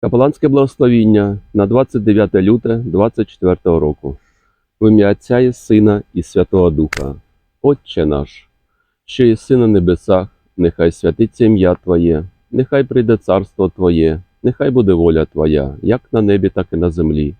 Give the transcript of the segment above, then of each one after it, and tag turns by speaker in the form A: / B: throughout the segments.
A: Капеланське благословіння на 29 люте 24 року. В ім'я Отця і Сина і Святого Духа. Отче наш, що єси на небесах, нехай святиться ім'я Твоє, нехай прийде царство Твоє, нехай буде воля Твоя, як на небі, так і на землі.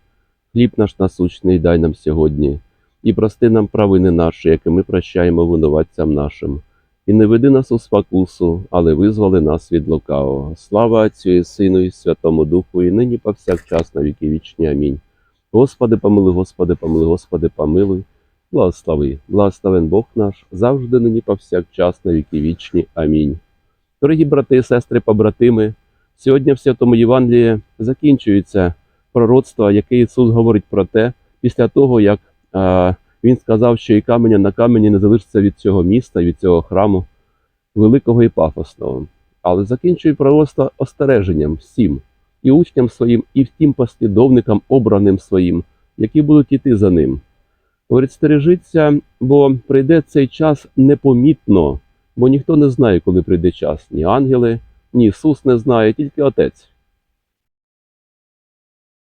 A: Хліб наш насущний дай нам сьогодні, і прости нам правини наші, які ми прощаємо винуватцям нашим. І не веди нас у спокусу, але визволи нас від лукавого. Слава Отцю і Сину і Святому Духу, і нині повсякчас на віки вічні. Амінь. Господи, помилуй, Господи, помилуй, Господи, помилуй. Благослови, благословен Бог наш, завжди нині повсякчас на віки вічні. Амінь. Дорогі брати і сестри, побратими, сьогодні в Святому Євангелії закінчується пророцтво, яке Ісус говорить про те, після того, як Він сказав, що і каменя на камені не залишиться від цього міста, від цього храму великого і пафосного. Але закінчує пророцтво остереженням всім, і учням своїм, і втім послідовникам обраним своїм, які будуть іти за ним. Говорить, стережіться, бо прийде цей час непомітно, бо ніхто не знає, коли прийде час. Ні ангели, ні Ісус не знає, тільки Отець.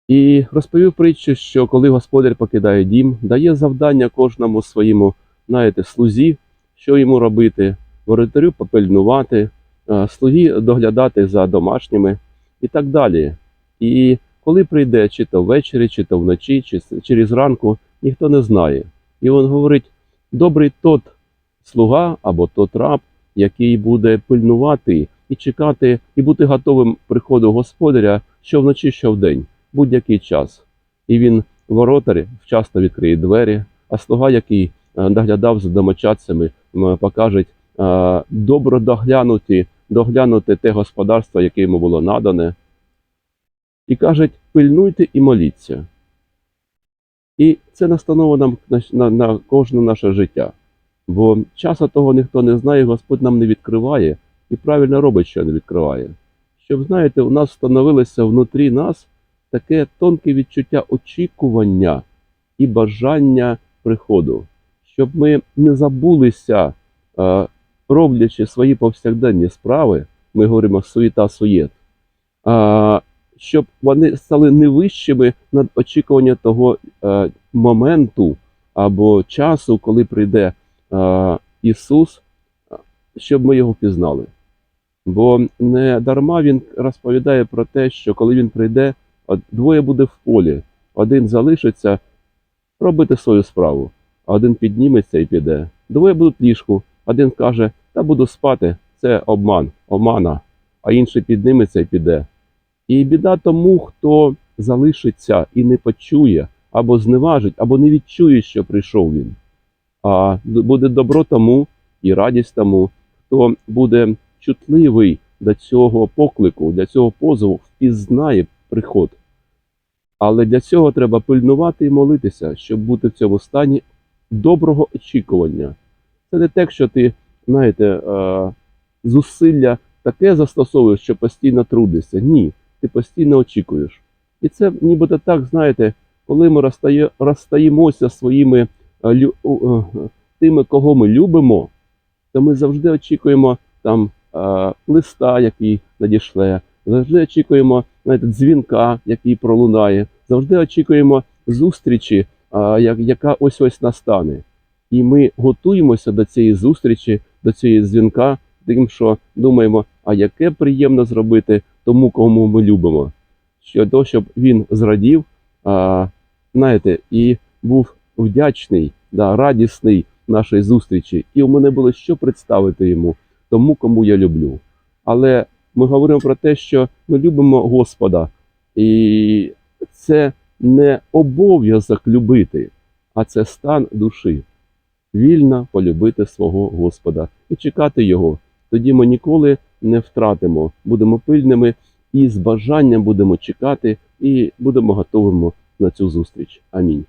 A: І розповів притчу, що коли господар покидає дім, дає завдання кожному своєму, знаєте, слузі, що йому робити, воротарю попильнувати, слугі доглядати за домашніми і так далі. І коли прийде, чи то ввечері, чи то вночі, чи через ранку, ніхто не знає. І він говорить: добрий тот слуга або тот раб, який буде пильнувати і чекати, і бути готовим приходу господаря що вночі, що вдень, будь-який час. І він воротар вчасно відкриє двері, а слуга, який е, доглядав за домочадцями, покаже е, добро доглянути, доглянути те господарство, яке йому було надане. І кажуть, пильнуйте і моліться. І це настанова нам на, на, кожне наше життя. Бо часу того ніхто не знає, Господь нам не відкриває і правильно робить, що не відкриває. Щоб, знаєте, у нас встановилося внутрі нас таке тонке відчуття очікування і бажання приходу, щоб ми не забулися, е, роблячи свої повсякденні справи, ми говоримо суєта суєт, щоб вони стали не вищими над очікування того е, моменту або часу, коли прийде е, Ісус, щоб ми його пізнали. Бо не дарма він розповідає про те, що коли він прийде, двоє буде в полі, один залишиться робити свою справу, а один підніметься і піде. Двоє будуть ліжку, один каже, та буду спати, це обман, омана, а інший підніметься і піде. І біда тому, хто залишиться і не почує, або зневажить, або не відчує, що прийшов він. А буде добро тому і радість тому, хто буде чутливий до цього поклику, до цього позову, впізнає приход. Але для цього треба пильнувати і молитися, щоб бути в цьому стані доброго очікування. Це не те, що ти, знаєте, е, зусилля таке застосовуєш, що постійно трудишся. Ні, ти постійно очікуєш. І це нібито так, знаєте, коли ми розстаємося своїми е, е, тими, кого ми любимо, то ми завжди очікуємо там листа, який надішле, завжди очікуємо знаєте, дзвінка, який пролунає, завжди очікуємо зустрічі, яка ось ось настане. І ми готуємося до цієї зустрічі, до цієї дзвінка, тим, що думаємо, а яке приємно зробити тому, кому ми любимо, що то, щоб він зрадів, а, знаєте, і був вдячний, да, радісний нашої зустрічі, і у мене було що представити йому, тому, кому я люблю. Але ми говоримо про те, що ми любимо Господа, і це не обов'язок любити, а це стан душі. Вільно полюбити свого Господа і чекати Його. Тоді ми ніколи не втратимо, будемо пильними і з бажанням будемо чекати, і будемо готовими на цю зустріч. Амінь.